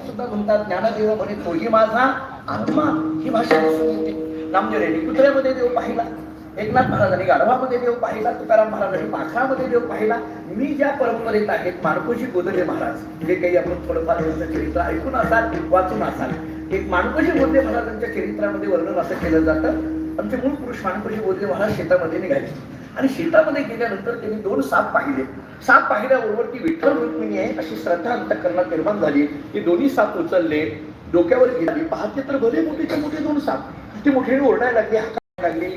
सुद्धा म्हणतात ज्ञानदेव म्हणे तोही माझा आत्मा. ही भाषा दिसून येते नामदेव कुत्र्यामध्ये देव पाहिला एकनाथ महाराजांनी गाढवामध्ये देव पाहिला तुकाराम महाराजांनी पाखरामध्ये देव पाहिला. मी ज्या परंपरेत आहेत माणकोशी गोदले महाराज जे काही आपण थोडंफार त्यांचं चरित्र ऐकून असाल वाचून असाल एक माणकोशी गोदले महाराजांच्या चरित्रामध्ये वर्णन असं केलं जातं. आमचे मूळ पुरुष माणकोशी गोदले महाराज शेतामध्ये निघाले. आणि शेतामध्ये गेल्यानंतर त्यांनी दोन साप पाहिले. साप पाहिल्याबरोबर ती विठ्ठल रुक्मिणी आहे अशी श्रद्धा अंतकरणात निर्माण झाली. की दोन्ही साप उचलले डोक्यावर घेतली. पाहते तर भले मोठेच्या मोठे दोन साप. ती मोठे ओरडायला लागली लागली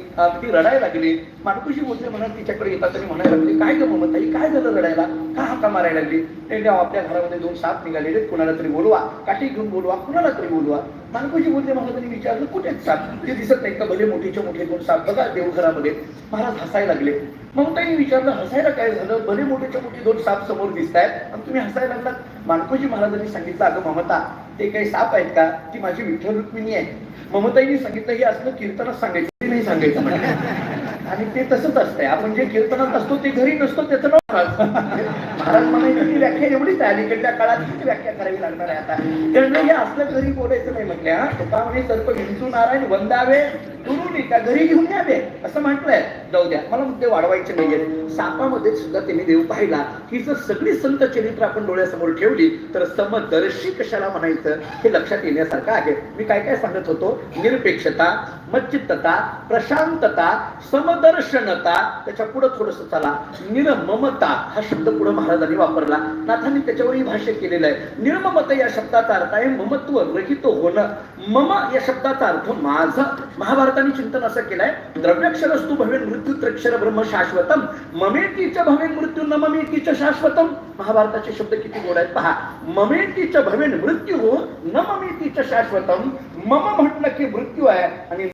ती रडायला लागली. माणकुशी बोलते म्हणून तिच्याकडे येतात आणि म्हणायला लागली काय ग ममताई काय झालं रडायला? का हाका मारायला लागली? त्यांनी आपल्या घरामध्ये दोन साप निघालेले कुणाला तरी बोलवा काठी घेऊन बोलवा कुणाला तरी बोलवा. माणकुशी बोलते महाराजांनी विचारलं कुठे साप? ते दिसत नाही का? भले मोठीचे मोठे दोन साप बघा देवघरामध्ये. महाराज हसायला लागले. ममताईने विचारलं हसायला काय झालं? भले मोठेच्या मोठे दोन साप समोर दिसत आहेत आणि तुम्ही हसायला लागलात. माणकोजी महाराजांनी सांगितलं अगं ममता ते काही साप आहेत का? ती माझी विठ्ठल रुक्मिणी आहे. ममताईने सांगितलं हे असलं कीर्तनच सांगायचं. नाही सांगायचं म्हणजे आणि ते तसंच असतंय. आपण जे कीर्तनात असतो ते घरी नसतो त्याचं नाव महाराज महाराज म्हणायची ती व्याख्या एवढीच आहे. अलीकडच्या काळात किती व्याख्या करावी लागणार आहे आता? त्यामुळे हे असलं घरी बोलायचं नाही म्हटलं हा तुका म्हणे सर्प हिंदू नारायण वंदावे दुरून का घरी घेऊन यावे असं म्हटलंय. जाऊ द्या मला मुद्दे वाढवायचे नाहीये सापामध्ये सुद्धा त्यांनी देव पाहिला. ही जर सगळी संत चरित्र आपण डोळ्यासमोर ठेवली तर समदर्शी कशाला म्हणायचं? हे लक्षात येण्यासारखं आहे. मी काय काय सांगत होतो? निरपेक्षता मच्चित्तता प्रशांतता समदर्शनता. त्याच्या पुढे थोडस चला. निर्ममता हा शब्द पुढे महाराजांनी वापरला. नाथांनी त्याच्यावरही भाष्य केलेलं आहे. निर्ममत या शब्दाचा अर्थ आहे ममत्व रहित होणं. मम या शब्दाचा अर्थ माझं. महाभारत महाभारताने चिंतन असं केलंय द्रव्याक्षरस्तु भवेन मृत्यू त्रक्षर ब्रह्म शाश्वतम ममेतीच भवेन मृत्यू न ममेतीच शाश्वतम. महाभारताचे शब्द किती गोड आहेत पहा. ममेतीच भवेन मृत्यू न ममेतीच शाश्वतम. मम म्हटलं की मृत्यू आहे आणि